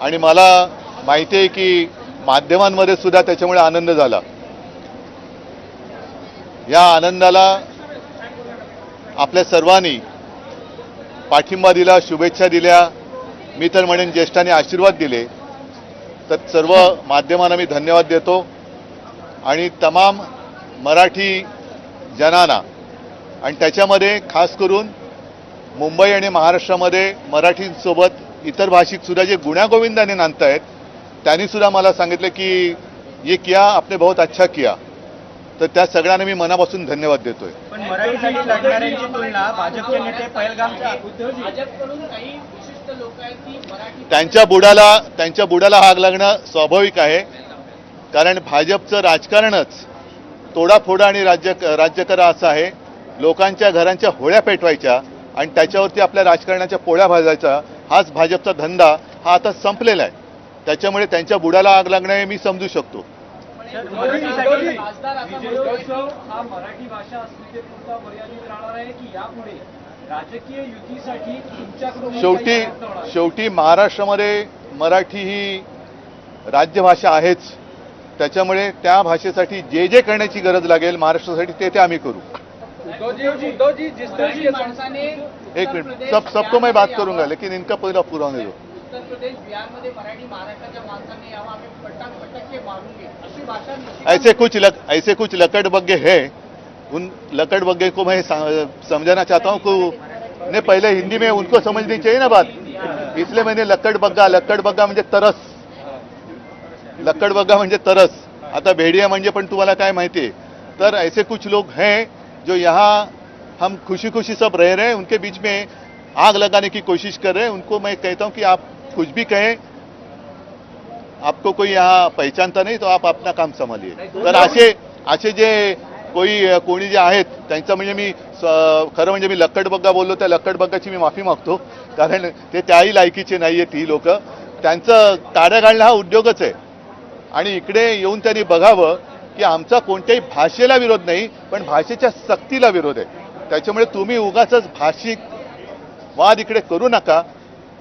आणि मला माहिती आहे की माध्यमांमध्ये सुद्धा त्याच्यामुळे आनंद झाला. या आनंदाला आपल्या सर्वांनी पाठिंबा दिला शुभेच्छा दिल्या. मी तर म्हणेन ज्येष्ठांनी आशीर्वाद दिले. तर सर्व माध्यमांना मी धन्यवाद देतो. आणि तमाम मराठी जनांना आणि त्याच्यामध्ये खास करून मुंबई आणि महाराष्ट्रामध्ये मराठींसोबत इतर भाषिक सुद्धा जे गुण्यागोविंदाने नांदतायत त्यांनी सुद्धा मला सांगितलं की ये किया आपने बहुत अच्छा किया. तर त्या सगळ्यांना मी मनापासून धन्यवाद देतोय. पण मराठीसाठी लढणाऱ्यांची तुलना भाजपचे नेते पहलगामच्या भाजपकडून काही विशिष्ट लोक आहेत की मराठी त्यांच्या बुडाला त्यांच्या बुडाला आग लागणं स्वाभाविक आहे. कारण भाजपचं राजकारणच तोडाफोडा आणि राज्य राज्य करा असं आहे. लोकांच्या घरांच्या होळ्या पेटवायच्या आणि त्याच्यावरती आपल्या राजकारणाच्या पोळ्या भाजायचा हाच भाजपचा धंदा हा आता संपलेला आहे. त्याच्यामुळे त्यांच्या बुडाला आग लागणं हे मी समजू शकतो. शेवटी शेवटी महाराष्ट्रामध्ये मराठी ही राज्यभाषा आहेच. त्याच्यामुळे त्या भाषेसाठी जे जे करण्याची गरज लागेल महाराष्ट्रासाठी ते ते आम्ही करू. माणसाने एक मिनट. सब सबको मैं बात करूंगा. लेकिन इनका पहिला पूरा होने दो। उत्तर प्रदेश बिहारमध्ये मराठी महाराष्ट्राच्या माणसाने यावं आम्ही पटाक पटक्के मारूंगे अशी भाषा निश्चित- ऐसे कुछ लक, ऐसे कुछ लकड़बग्गे हैं। उन लकड़बग्गे को मैं समझाना चाहता हूँ कि ने पहले हिंदी में उनको समझनी चाहिए ना बात? इसलिए मैंने लकड़बग्गा लकड़बग्गा म्हणजे तरस। लकड़बग्गा म्हणजे तरस। आता भेड़िया म्हणजे पण तुम्हाला काय माहिती आहे? तर ऐसे कुछ लोग हैं जो यहाँ हम खुशी खुशी सब रह रहे हैं उनके बीच में आग लगाने की कोशिश कर रहे हैं। उनको मैं कहता हूँ कि आप कुछ भी कहें आपको कोई यहाँ पहचानता नाही तो आप अपना काम संभालिए। तर असे असे जे कोई कोणी जे आहेत त्यांचं म्हणजे मी खरं म्हणजे मी लक्कडबग्गा बोललो त्या लक्कडबग्गाची मी माफी मागतो. कारण ते त्याही लायकीचे नाही आहेत ही लोक. त्यांचं ताड्या घालणं हा उद्योगच आहे. आणि इकडे येऊन त्यांनी बघावं की आमचा कोणत्याही भाषेला विरोध नाही पण भाषेच्या सक्तीला विरोध आहे. त्याच्यामुळे तुम्ही उगाच भाषिक वाद इकडे करू नका.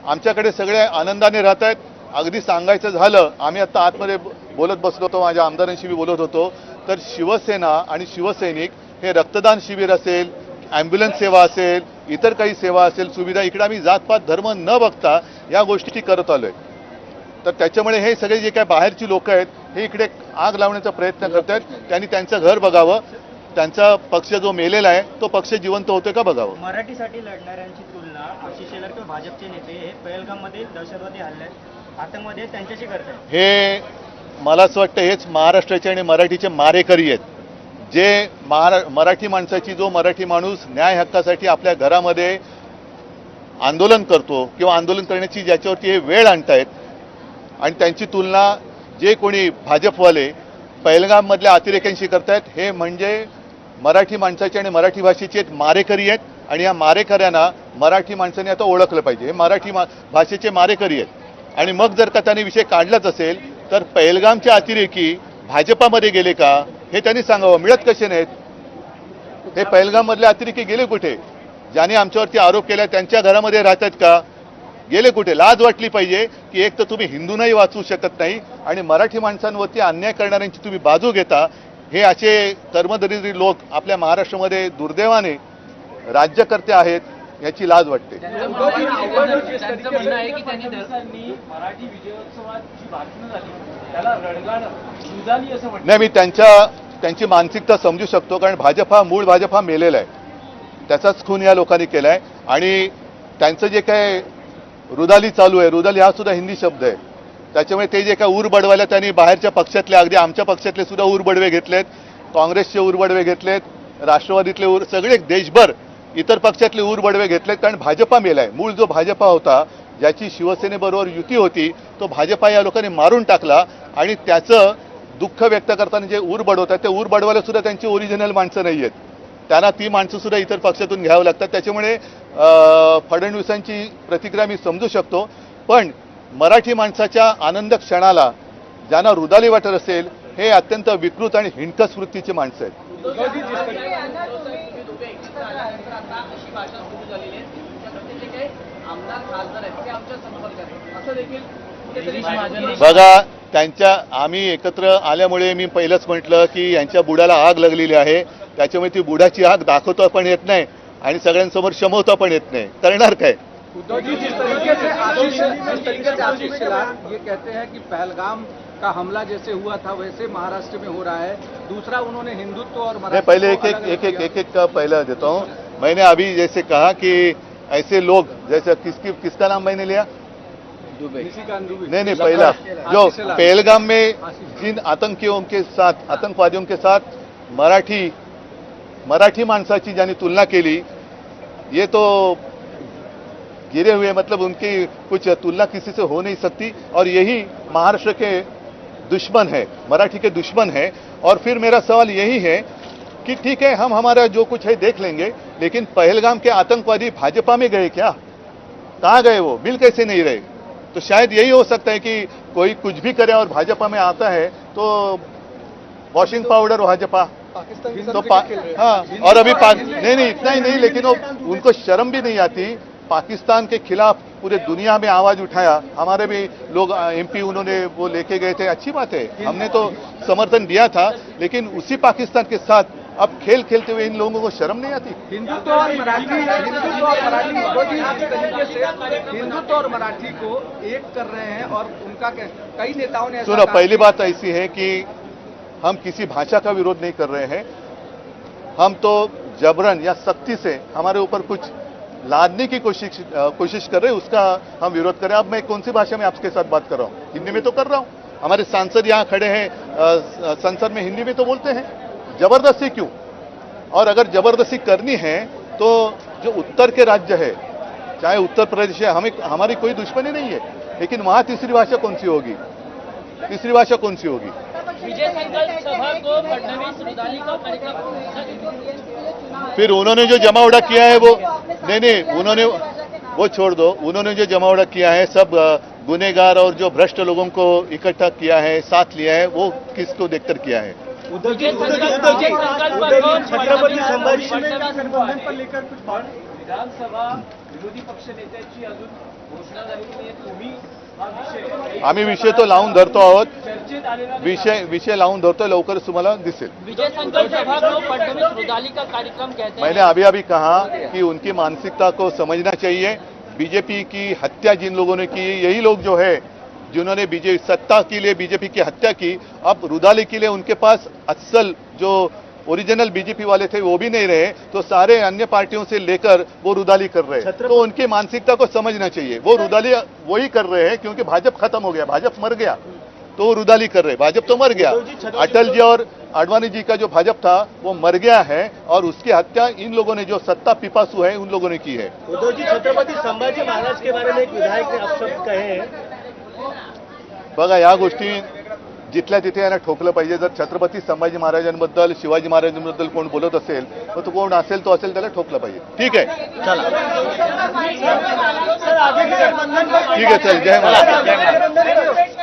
आमच्याकडे सगळे आनंदाने राहत आहेत. अगदी सांगायचं झालं आम्ही आता आतमध्ये बोलत बसलो होतो माझ्या आमदारांशी मी बोलत होतो. तर शिवसेना आणि शिवसैनिक हे रक्तदान शिबिर असेल ॲम्ब्युलन्स सेवा असेल इतर काही सेवा असेल सुविधा इकडे आम्ही जातपात धर्म न बघता या गोष्टी करत आलो आहे तर त्याच्यामुळे हे सगळे जे काय बाहेरची लोक आहेत हे इकडे आग लावण्याचा प्रयत्न करत आहेत त्यांनी त्यांचं घर बघावं. त्यांचा पक्ष जो मेलेला आहे तो पक्ष जिवंत होतोय का बघावं? मराठीसाठी लढणाऱ्यांची तुलना आशिष शेलार किंवा भाजपचे नेते हे पहलगाममधील दहशतवादी हल्ल्यात आतंकवादी आहेत त्यांच्याशी करतात हे मला असं वाटतं हेच महाराष्ट्राचे आणि मराठीचे मारेकरी आहेत. जे महारा मराठी माणसाची जो मराठी माणूस न्याय हक्कासाठी आपल्या घरामध्ये आंदोलन करतो किंवा आंदोलन करण्याची ज्याच्यावरती हे वेळ आणतायत आणि त्यांची तुलना जे कोणी भाजपवाले पहिलगाममधल्या अतिरेक्यांशी करतायत हे म्हणजे मराठी माणसाचे आणि मराठी भाषेचे एक मारेकरी आहेत आणि या मारेकऱ्यांना मराठी माणसाने आता ओळखलं पाहिजे. हे मराठी मा भाषेचे मारेकरी आहेत. आणि मग जर का त्यांनी विषय काढलाच असेल तर पहलगामच्या अतिरेकी भाजपामध्ये गेले का? हे त्यांनी सांगावं. मिळत कसे नाहीत? हे पहलगाममधले अतिरेकी गेले कुठे? ज्याने आमच्यावरती आरोप केला त्यांच्या घरामध्ये राहतात का? गेले कुठे? लाज वाटली पाहिजे की एक तर तुम्ही हिंदूंनाही वाचवू शकत नाही आणि मराठी माणसांवरती अन्याय करणाऱ्यांची तुम्ही बाजू घेता हे असे कर्मदरिद्री लोक आपल्या महाराष्ट्रामध्ये दुर्दैवाने राज्यकर्ते आहेत याची लाज वाटते. नाही मी त्यांच्या त्यांची मानसिकता समजू शकतो कारण भाजप हा मूळ भाजप हा मेलेला आहे. त्याचाच खून या लोकांनी केला आहे आणि त्यांचं जे काय रुदाली चालू आहे रुदाली हा सुद्धा हिंदी शब्द आहे. त्याच्यामुळे ते जे काय उरबडवाल्या त्यांनी बाहेरच्या पक्षातले अगदी आमच्या पक्षातले सुद्धा उरबडवे घेतलेत. काँग्रेसचे उरबडवे घेतलेत राष्ट्रवादीतले ऊर सगळे देशभर इतर पक्षातले उरबडवे घेतलेत. कारण भाजपा मेलाय मूळ जो भाजपा होता ज्याची शिवसेनेबरोबर युती होती तो भाजपा या लोकांनी मारून टाकला आणि त्याचं दुःख व्यक्त करताना जे ऊर बडवतात ते ऊर बडवायला सुद्धा त्यांची ओरिजिनल माणसं नाही आहेत त्यांना ती माणसं सुद्धा इतर पक्षातून घ्यावं लागतात. त्याच्यामुळे फडणवीसांची प्रतिक्रिया मी समजू शकतो. पण मराठी माणसाच्या आनंद क्षणाला ज्यांना रुदाली वाटत असेल हे अत्यंत विकृत आणि हिणकस वृत्तीचे माणसं आहेत. बघा त्यांच्या आम्ही एकत्र आल्यामुळे मी पहिलंच म्हटलं की यांच्या बुडाला आग लागलेली आहे. त्याच्यामुळे ती बुडाची आग दाखवता पण येत नाही आणि सगळ्यांसमोर शमवता पण येत नाही. करणार काय? उद्धव जी जिस तरीके से आशीष जिस तरीके से आशीष ये कहते हैं कि पहलगाम का हमला जैसे हुआ था वैसे महाराष्ट्र में हो रहा है। दूसरा उन्होंने हिंदुत्व और मैं पहले एक एक एक एक एक एक का पहला देता हूँ। मैंने अभी जैसे कहा कि ऐसे लोग जैसे किसकी किसका नाम मैंने लिया? दुबे। नहीं नहीं पहला। जो पहलगाम में जिन आतंकियों के साथ आतंकवादियों के साथ मराठी मराठी माणसाची ज्यांनी तुलना के केली ये तो गिरे हुए मतलब उनकी कुछ तुलना किसी से हो नहीं सकती। और यही महाराष्ट्र के दुश्मन है मराठी के दुश्मन है। और फिर मेरा सवाल यही है कि ठीक है हम हमारा जो कुछ है देख लेंगे लेकिन पहलगाम के आतंकवादी भाजपा में गए क्या? कहाँ गए वो? मिल कैसे नहीं रहे? तो शायद यही हो सकता है कि कोई कुछ भी करे और भाजपा में आता है तो वॉशिंग पाउडर भाजपा। तो पा, हाँ और अभी पाक नहीं नहीं इतना ही नहीं लेकिन वो उनको शर्म भी नहीं आती पाकिस्तान के खिलाफ पूरे दुनिया में आवाज़ उठाया। हमारे भी लोग एमपी उन्होंने वो लेके गए थे। अच्छी बात है। हमने तो समर्थन दिया था लेकिन उसी पाकिस्तान के साथ अब खेल खेलते हुए इन लोगों को शर्म नहीं आती? हिंदुत्व और मराठी हिंदुत्व और मराठी हिंदुत्व और मराठी को एक कर रहे हैं और उनका कई नेताओं ने सुनो पहली बात ऐसी है कि हम किसी भाषा का विरोध नहीं कर रहे हैं। हम तो जबरन या सख्ती से हमारे ऊपर कुछ लादने की कोशिश कोशिश कर रहे हैं उसका हम विरोध कर। रहे हैं अब मैं कौन सी भाषा में आपके साथ बात कर रहा हूँ? हिंदी में तो कर रहा हूँ। हमारे सांसद यहाँ खड़े हैं संसद में हिंदी में तो बोलते हैं। ज़बरदस्ती क्यों? और अगर ज़बरदस्ती करनी है तो जो उत्तर के राज्य है चाहे उत्तर प्रदेश है हमें हमारी कोई दुश्मनी नहीं है लेकिन वहाँ तीसरी भाषा कौन सी होगी? तीसरी भाषा कौन सी होगी? विजय संकल्प सभा को फडणवीस का फिर उन्होंने जो जमावड़ा किया है वो नहीं नहीं उन्होंने वो छोड़ दो। उन्होंने जो जमावड़ा किया है सब गुनेगार और जो भ्रष्ट लोगों को इकट्ठा किया है साथ लिया है वो किसको देखकर किया है? छत्रपती संभाजी पर लेकर कुछ विधानसभा विरोधी पक्ष नेत्याची अजून घोषणा झालेली नाही. तुम्ही हा विषय आम्ही विषय तो लावून धरतो आहोत. विषय विषय लावून धरतो लवकरच तुम्हाला दिसेल. विजय संकल्प सभा को रुदाली का कार्यक्रम कहते मैंने अभी अभी कहा कि उनकी मानसिकता को समझना चाहिए। बीजेपी की हत्या जिन लोगों ने की यही लोग जो है जिन्होंने बीजेपी सत्ता के लिए बीजेपी की हत्या की अब रुदाली के लिए उनके पास असल जो ओरिजिनल बीजेपी वाले थे वो भी नहीं रहे तो सारे अन्य पार्टियों से लेकर वो रुदाली कर रहे हैं। तो उनकी मानसिकता को समझना चाहिए। वो रुदाली वही कर रहे हैं क्योंकि भाजपा खत्म हो गया भाजपा मर गया। तो वो रुदाली कर रहे हैं। भाजपा तो मर गया। अटल जी और आडवाणी जी का जो भाजपा था वो मर गया है और उसकी हत्या इन लोगों ने जो सत्ता पिपासु है उन लोगों ने की है। उद्धव जी छत्रपति संभाजी महाराज के बारे में एक विधायक ने अपशब्द कहे हैं। बघा या गोष्टी जिथल्या तिथे यांना ठोकलं पाहिजे. जर छत्रपती संभाजी महाराजांबद्दल शिवाजी महाराजांबद्दल कोण बोलत असेल तर तो कोण असेल तो असेल त्याला ठोकलं पाहिजे. ठीक आहे? पर ठीक आहे चल. जय महाराज.